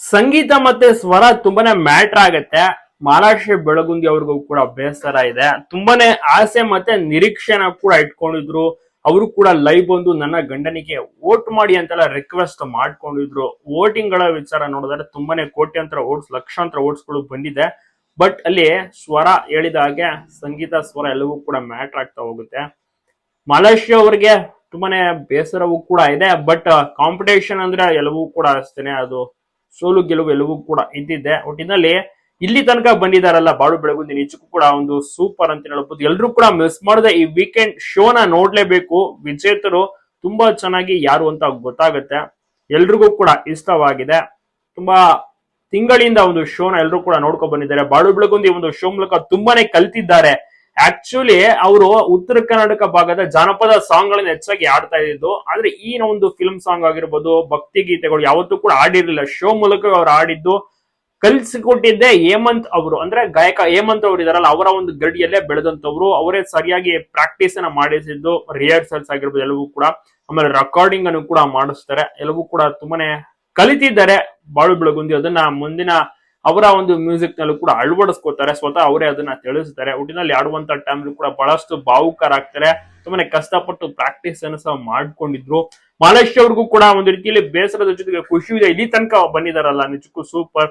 ಸಂಗೀತ ಮತ್ತೆ ಸ್ವರ ತುಂಬಾನೇ ಮ್ಯಾಟ್ರ್ ಆಗತ್ತೆ. ಮಹಾರಾಷ್ಟ್ರ ಬೆಳಗುಂದಿ ಅವ್ರಿಗೂ ಕೂಡ ಬೇಸರ ಇದೆ. ತುಂಬಾನೇ ಆಸೆ ಮತ್ತೆ ನಿರೀಕ್ಷೆನ ಕೂಡ ಇಟ್ಕೊಂಡಿದ್ರು. ಅವರು ಕೂಡ ಲೈವ್ ಬಂದು ನನ್ನ ಗಂಡನಿಗೆ ವೋಟ್ ಮಾಡಿ ಅಂತೆಲ್ಲ ರಿಕ್ವೆಸ್ಟ್ ಮಾಡ್ಕೊಂಡಿದ್ರು. ವೋಟಿಂಗ್ಗಳ ವಿಚಾರ ನೋಡಿದ್ರೆ ತುಂಬಾನೇ ಕೋಟ್ಯಂತರ ವೋಟ್ಸ್ ಲಕ್ಷಾಂತರ ಓಟ್ಸ್ಗಳು ಗಳು ಬಂದಿದೆ. ಬಟ್ ಅಲ್ಲಿ ಸ್ವರ ಹೇಳಿದ ಹಾಗೆ ಸಂಗೀತ, ಸ್ವರ ಎಲ್ಲವೂ ಕೂಡ ಮ್ಯಾಟ್ರ್ ಆಗ್ತಾ ಹೋಗುತ್ತೆ. ಮಲೇಷ್ಯಾ ಅವ್ರಿಗೆ ತುಂಬಾನೇ ಬೇಸರವೂ ಕೂಡ ಇದೆ. ಬಟ್ ಕಾಂಪಿಟೇಷನ್ ಅಂದ್ರೆ ಎಲ್ಲವೂ ಕೂಡ ಅಷ್ಟೇನೆ. ಅದು ಸೋಲು ಗೆಲುವು ಎಲ್ಲವೂ ಕೂಡ ಇದ್ದಿದ್ದೆ ಒಟ್ಟಿನಲ್ಲಿ ಇಲ್ಲಿ ತನಕ ಬಂದಿದಾರಲ್ಲ ಬಾಳು ಬೆಳಗುಂದಿ ನಿಜಕ್ಕೂ ಕೂಡ ಒಂದು ಸೂಪರ್ ಅಂತ ಹೇಳ್ಬೋದು. ಎಲ್ರು ಕೂಡ ಮಿಸ್ ಮಾಡದೆ ಈ ವೀಕೆಂಡ್ ಶೋನ ನೋಡ್ಲೇಬೇಕು. ವಿಜೇತರು ತುಂಬಾ ಚೆನ್ನಾಗಿ ಯಾರು ಅಂತ ಗೊತ್ತಾಗುತ್ತೆ. ಎಲ್ರಿಗೂ ಕೂಡ ಇಷ್ಟವಾಗಿದೆ. ತುಂಬಾ ತಿಂಗಳಿಂದ ಒಂದು ಶೋನ ಎಲ್ಲರೂ ಕೂಡ ನೋಡ್ಕೊಂಡ್ ಬಂದಿದ್ದಾರೆ. ಬಾಳು ಬೆಳಗುಂದಿ ಒಂದು ಶೋ ಮೂಲಕ ತುಂಬಾನೇ ಕಲ್ತಿದ್ದಾರೆ. ಆಕ್ಚುಲಿ ಅವರು ಉತ್ತರ ಕರ್ನಾಟಕ ಭಾಗದ ಜಾನಪದ ಸಾಂಗ್ ಗಳನ್ನ ಹೆಚ್ಚಾಗಿ ಆಡ್ತಾ ಇದ್ದು ಆದ್ರೆ ಈ ಒಂದು ಫಿಲ್ಮ್ ಸಾಂಗ್ ಆಗಿರ್ಬೋದು, ಭಕ್ತಿ ಗೀತೆಗಳು ಯಾವತ್ತೂ ಕೂಡ ಆಡಿರ್ಲಿಲ್ಲ ಶೋ ಮೂಲಕ ಅವ್ರು ಆಡಿದ್ದು ಕಲ್ಸಿಕೊಟ್ಟಿದ್ದೆ ಹೇಮಂತ್ ಅವರು. ಅಂದ್ರೆ ಗಾಯಕ ಹೇಮಂತ್ ಅವರು ಇದಾರಲ್ಲ, ಅವರ ಒಂದು ಗಡಿಯಲ್ಲೇ ಬೆಳೆದಂತವ್ರು ಅವರೇ ಸರಿಯಾಗಿ ಪ್ರಾಕ್ಟೀಸ್ ಅನ್ನ ಮಾಡಿಸಿದ್ದು ರಿಹರ್ಸಲ್ಸ್ ಆಗಿರ್ಬೋದು, ಎಲ್ಲವೂ ಕೂಡ. ಆಮೇಲೆ ರೆಕಾರ್ಡಿಂಗ್ ಅನ್ನು ಕೂಡ ಮಾಡಿಸ್ತಾರೆ. ಎಲ್ಲವೂ ಕೂಡ ತುಂಬಾನೇ ಕಲಿತಿದ್ದಾರೆ. ಬಾಳು ಬೆಳಗುಂದಿ. ಅದನ್ನ ಮುಂದಿನ ಅವರ ಒಂದು ಮ್ಯೂಸಿಕ್ ನಲ್ಲೂ ಕೂಡ ಅಳವಡಿಸ್ಕೋತಾರೆ ಸ್ವತಃ ಅವರೇ ಅದನ್ನ ತಿಳಿಸ್ತಾರೆ. ಒಟ್ಟಿನಲ್ಲಿ ಆಡುವಂತ ಟೈಮ್ ಕೂಡ ಬಹಳಷ್ಟು ಭಾವುಕರಾಗ್ತಾರೆ ತುಂಬಾನೇ ಕಷ್ಟಪಟ್ಟು ಪ್ರಾಕ್ಟೀಸ್ ಅನ್ನು ಸಹ ಮಾಡ್ಕೊಂಡಿದ್ರು. ಮಾಲೇಶ್ ಅವ್ರಿಗೂ ಕೂಡ ಒಂದು ರೀತಿಯಲ್ಲಿ ಬೇಸರದ ಜೊತೆಗೆ ಖುಷಿ ಇದೆ. ಇಲ್ಲಿ ತನಕ ಬಂದಿದಾರಲ್ಲ ನಿಜಕ್ಕೂ ಸೂಪರ್